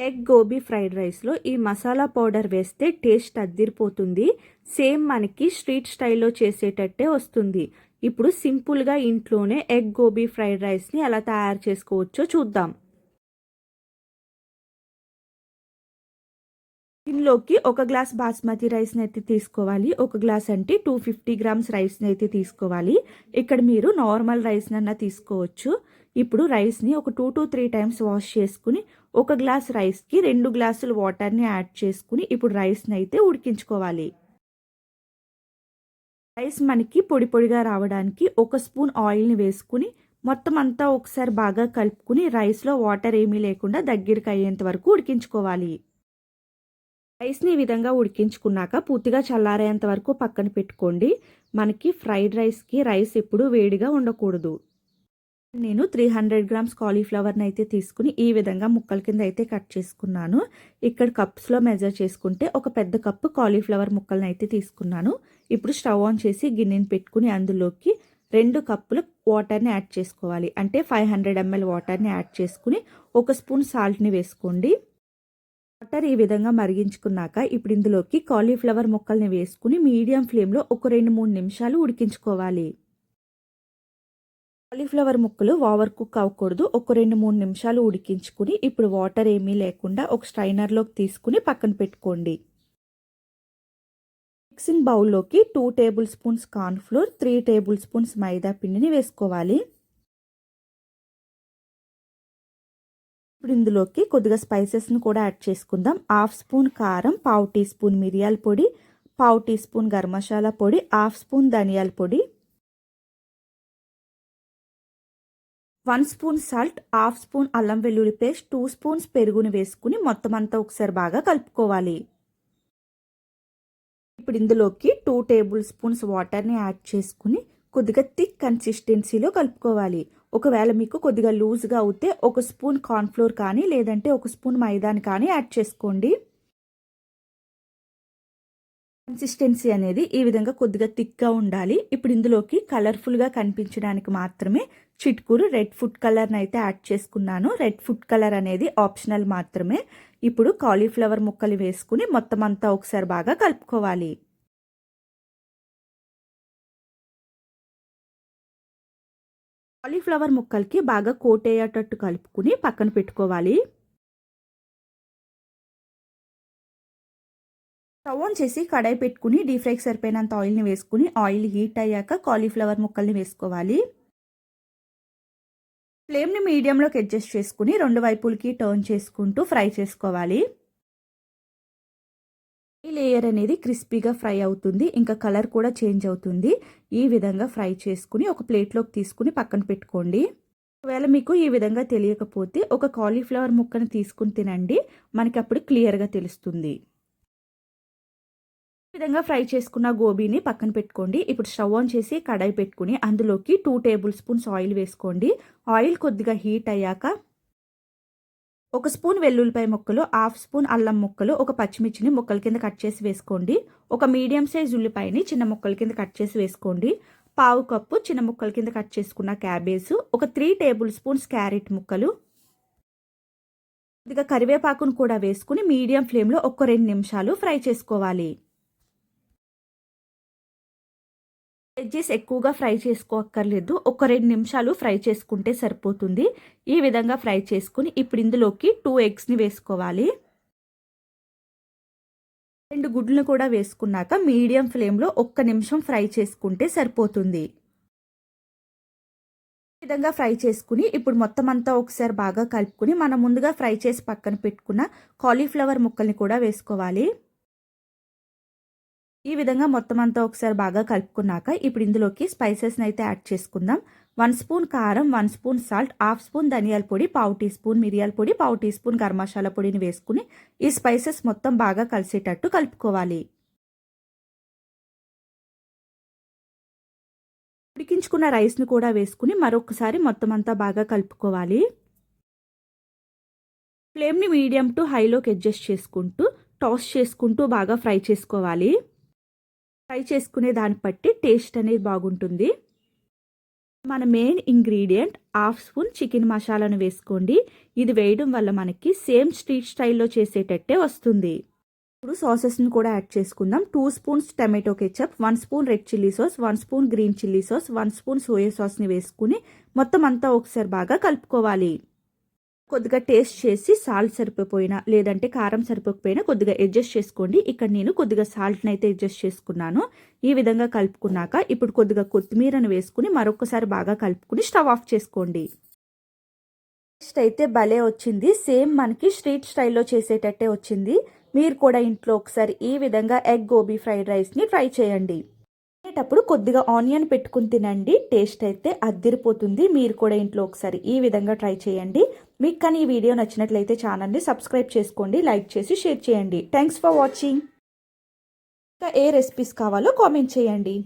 Egg gobi fried రైస్లో ఈ masala powder వేస్తే టేస్ట్ అద్దిరిపోతుంది సేమ్ మనకి స్ట్రీట్ స్టైల్లో చేసేటట్టే వస్తుంది. ఇప్పుడు సింపుల్గా ఇంట్లోనే ఎగ్ గోబీ ఫ్రైడ్ రైస్ని ఎలా తయారు చేసుకోవచ్చో చూద్దాం. దీనిలోకి ఒక గ్లాస్ బాస్మతి రైస్ని అయితే తీసుకోవాలి. ఒక గ్లాస్ అంటే టూ ఫిఫ్టీ గ్రామ్స్ రైస్ని అయితే తీసుకోవాలి. ఇక్కడ మీరు నార్మల్ రైస్ని అన్న తీసుకోవచ్చు. ఇప్పుడు రైస్ని ఒక two to three times wash చేసుకుని ఒక గ్లాస్ రైస్కి రెండు గ్లాసులు వాటర్ని యాడ్ చేసుకుని ఇప్పుడు రైస్ని అయితే ఉడికించుకోవాలి. రైస్ మనకి పొడి పొడిగా రావడానికి ఒక స్పూన్ ఆయిల్ని వేసుకుని మొత్తం అంతా ఒకసారి బాగా కలుపుకుని రైస్లో వాటర్ ఏమీ లేకుండా దగ్గరికి అయ్యేంత వరకు ఉడికించుకోవాలి. రైస్ని ఈ విధంగా ఉడికించుకున్నాక పూర్తిగా చల్లారేంత వరకు పక్కన పెట్టుకోండి. మనకి ఫ్రైడ్ రైస్కి రైస్ ఎప్పుడు వేడిగా ఉండకూడదు. నేను త్రీ హండ్రెడ్ గ్రామ్స్ కాలీఫ్లవర్ని అయితే తీసుకుని ఈ విధంగా ముక్కల కింద అయితే కట్ చేసుకున్నాను. ఇక్కడ కప్స్లో మెజర్ చేసుకుంటే ఒక పెద్ద కప్పు కాలీఫ్లవర్ ముక్కలను అయితే తీసుకున్నాను. ఇప్పుడు స్టవ్ ఆన్ చేసి గిన్నెని పెట్టుకుని అందులోకి రెండు కప్పులు వాటర్ని యాడ్ చేసుకోవాలి. అంటే ఫైవ్ హండ్రెడ్ ఎంఎల్ వాటర్ని యాడ్ చేసుకుని ఒక స్పూన్ సాల్ట్ని వేసుకోండి. వాటర్ ఈ విధంగా మరిగించుకున్నాక ఇప్పుడు ఇందులోకి కాలీఫ్లవర్ ముక్కల్ని వేసుకుని మీడియం ఫ్లేమ్లో ఒక రెండు మూడు నిమిషాలు ఉడికించుకోవాలి. కాలీఫ్లవర్ ముక్కలు ఓవర్ కుక్ అవ్వకూడదు. ఒక రెండు మూడు నిమిషాలు ఉడికించుకుని ఇప్పుడు వాటర్ ఏమీ లేకుండా ఒక స్ట్రైనర్లోకి తీసుకుని పక్కన పెట్టుకోండి. మిక్సింగ్ బౌల్లోకి two tablespoons cornflour three tablespoons maida పిండిని వేసుకోవాలి. ఇప్పుడు ఇందులోకి కొద్దిగా స్పైసెస్ని కూడా యాడ్ చేసుకుందాం. హాఫ్ స్పూన్ కారం పావు టీ స్పూన్ మిరియాల పొడి పావు టీ స్పూన్ గరం మసాలా పొడి హాఫ్ స్పూన్ ధనియాల పొడి. One spoon salt half spoon అల్లం వెల్లుల్లి పేస్ట్ టూ స్పూన్స్ పెరుగుని వేసుకుని మొత్తం అంతా ఒకసారి బాగా కలుపుకోవాలి. ఇప్పుడు ఇందులోకి టూ టేబుల్ స్పూన్స్ వాటర్ని యాడ్ చేసుకుని కొద్దిగా థిక్ కన్సిస్టెన్సీలో కలుపుకోవాలి. ఒకవేళ మీకు కొద్దిగా లూజ్గా అవుతే ఒక స్పూన్ కార్న్ఫ్లోర్ కానీ లేదంటే ఒక స్పూన్ మైదాని కానీ యాడ్ చేసుకోండి. కన్సిస్టెన్సీ అనేది ఈ విధంగా కొద్దిగా థిక్గా ఉండాలి. ఇప్పుడు ఇందులోకి కలర్ఫుల్గా కనిపించడానికి మాత్రమే చిట్కూరు రెడ్ ఫుడ్ కలర్ని అయితే యాడ్ చేసుకున్నాను. రెడ్ ఫుడ్ కలర్ అనేది ఆప్షనల్ మాత్రమే. ఇప్పుడు కాలీఫ్లవర్ ముక్కలు వేసుకుని మొత్తం అంతా ఒకసారి బాగా కలుపుకోవాలి. కాలీఫ్లవర్ ముక్కలకి బాగా కోట్ అయ్యేటట్టు కలుపుకుని పక్కన పెట్టుకోవాలి. స్టవ్ ఆన్ చేసి కడాయి పెట్టుకుని డీప్ ఫ్రైకి సరిపోయినంత ఆయిల్ని వేసుకుని ఆయిల్ హీట్ అయ్యాక కాలీఫ్లవర్ ముక్కల్ని వేసుకోవాలి. ఫ్లేమ్ని మీడియంలోకి అడ్జస్ట్ చేసుకుని రెండు వైపులకి టర్న్ చేసుకుంటూ ఫ్రై చేసుకోవాలి. ఈ లేయర్ అనేది క్రిస్పీగా ఫ్రై అవుతుంది. ఇంకా కలర్ కూడా చేంజ్ అవుతుంది. ఈ విధంగా ఫ్రై చేసుకుని ఒక ప్లేట్లోకి తీసుకుని పక్కన పెట్టుకోండి. ఒకవేళ మీకు ఈ విధంగా తెలియకపోతే ఒక కాలీఫ్లవర్ ముక్కను తీసుకుని తినండి. మనకి అప్పుడు క్లియర్గా తెలుస్తుంది. విధంగా ఫ్రై చేసుకున్న గోబీని పక్కన పెట్టుకోండి. ఇప్పుడు స్టవ్ ఆన్ చేసి కడాయి పెట్టుకుని అందులోకి టూ టేబుల్ స్పూన్స్ ఆయిల్ వేసుకోండి. ఆయిల్ కొద్దిగా హీట్ అయ్యాక ఒక స్పూన్ వెల్లుల్లిపాయ ముక్కలు హాఫ్ స్పూన్ అల్లం ముక్కలు ఒక పచ్చిమిర్చిని ముక్కల కింద కట్ చేసి వేసుకోండి. ఒక మీడియం సైజ్ ఉల్లిపాయని చిన్న ముక్కల కింద కట్ చేసి వేసుకోండి. పావు కప్పు చిన్న ముక్కల కింద కట్ చేసుకున్న క్యాబేజ్ ఒక త్రీ టేబుల్ స్పూన్స్ క్యారెట్ ముక్కలు కొద్దిగా కరివేపాకును కూడా వేసుకుని మీడియం ఫ్లేమ్లో ఒక రెండు నిమిషాలు ఫ్రై చేసుకోవాలి. వెజ్జెస్ ఎక్కువగా ఫ్రై చేసుకోక్కర్లేదు. ఒక రెండు నిమిషాలు ఫ్రై చేసుకుంటే సరిపోతుంది. ఈ విధంగా ఫ్రై చేసుకుని ఇప్పుడు ఇందులోకి టూ ఎగ్స్ని వేసుకోవాలి. రెండు గుడ్లను కూడా వేసుకున్నాక మీడియం ఫ్లేమ్లో ఒక్క నిమిషం ఫ్రై చేసుకుంటే సరిపోతుంది. ఈ విధంగా ఫ్రై చేసుకుని ఇప్పుడు మొత్తం అంతా ఒకసారి బాగా కలుపుకుని మనం ముందుగా ఫ్రై చేసి పక్కన పెట్టుకున్న కాలీఫ్లవర్ ముక్కల్ని కూడా వేసుకోవాలి. ఈ విధంగా మొత్తం అంతా ఒకసారి బాగా కలుపుకున్నాక ఇప్పుడు ఇందులోకి స్పైసెస్ని అయితే యాడ్ చేసుకుందాం. వన్ స్పూన్ కారం one spoon salt half spoon ధనియాల పొడి పావు టీ స్పూన్ మిరియాల పొడి పావు టీ స్పూన్ గరం మసాలా పొడిని వేసుకుని ఈ స్పైసెస్ మొత్తం బాగా కలిసేటట్టు కలుపుకోవాలి. ఉడికించుకున్న రైస్ని కూడా వేసుకుని మరొకసారి మొత్తం అంతా బాగా కలుపుకోవాలి. ఫ్లేమ్ని మీడియం టు హైలోకి అడ్జస్ట్ చేసుకుంటూ టాస్ చేసుకుంటూ బాగా ఫ్రై చేసుకోవాలి. ఫ్రై చేసుకునే దాన్ని బట్టి టేస్ట్ అనేది బాగుంటుంది. మన main ingredient half spoon chicken మసాలాను వేసుకోండి. ఇది వేయడం వల్ల మనకి సేమ్ స్ట్రీట్ స్టైల్లో చేసేటట్టే వస్తుంది. ఇప్పుడు సాసెస్ని కూడా యాడ్ చేసుకుందాం. Two spoons tomato ketchup one spoon red chilli sauce one spoon green chilli sauce one spoon soya సాస్ని వేసుకుని మొత్తం అంతా ఒకసారి బాగా కలుపుకోవాలి. కొద్దిగా టేస్ట్ చేసి సాల్ట్ సరిపోయినా లేదంటే కారం సరిపోకపోయినా కొద్దిగా అడ్జస్ట్ చేసుకోండి. ఇక్కడ నేను కొద్దిగా సాల్ట్ని అయితే అడ్జస్ట్ చేసుకున్నాను. ఈ విధంగా కలుపుకున్నాక ఇప్పుడు కొద్దిగా కొత్తిమీరను వేసుకుని మరొకసారి బాగా కలుపుకుని స్టవ్ ఆఫ్ చేసుకోండి. టేస్ట్ అయితే భలే వచ్చింది. సేమ్ మనకి స్ట్రీట్ స్టైల్లో చేసేటట్టే వచ్చింది. మీరు కూడా ఇంట్లో ఒకసారి ఈ విధంగా ఎగ్ గోబీ ఫ్రైడ్ రైస్ని ట్రై చేయండి. తినేటప్పుడు కొద్దిగా ఆనియన్ పెట్టుకుని తినండి. టేస్ట్ అయితే అద్దిరిపోతుంది. మీరు కూడా ఇంట్లో ఒకసారి ఈ విధంగా ట్రై చేయండి. మీకు కానీ ఈ వీడియో నచ్చినట్లయితే ఛానల్ని సబ్స్క్రైబ్ చేసుకోండి. లైక్ చేసి షేర్ చేయండి. Thanks for watching. ఇంకా ఏ రెసిపీస్ కావాలో కామెంట్ చేయండి.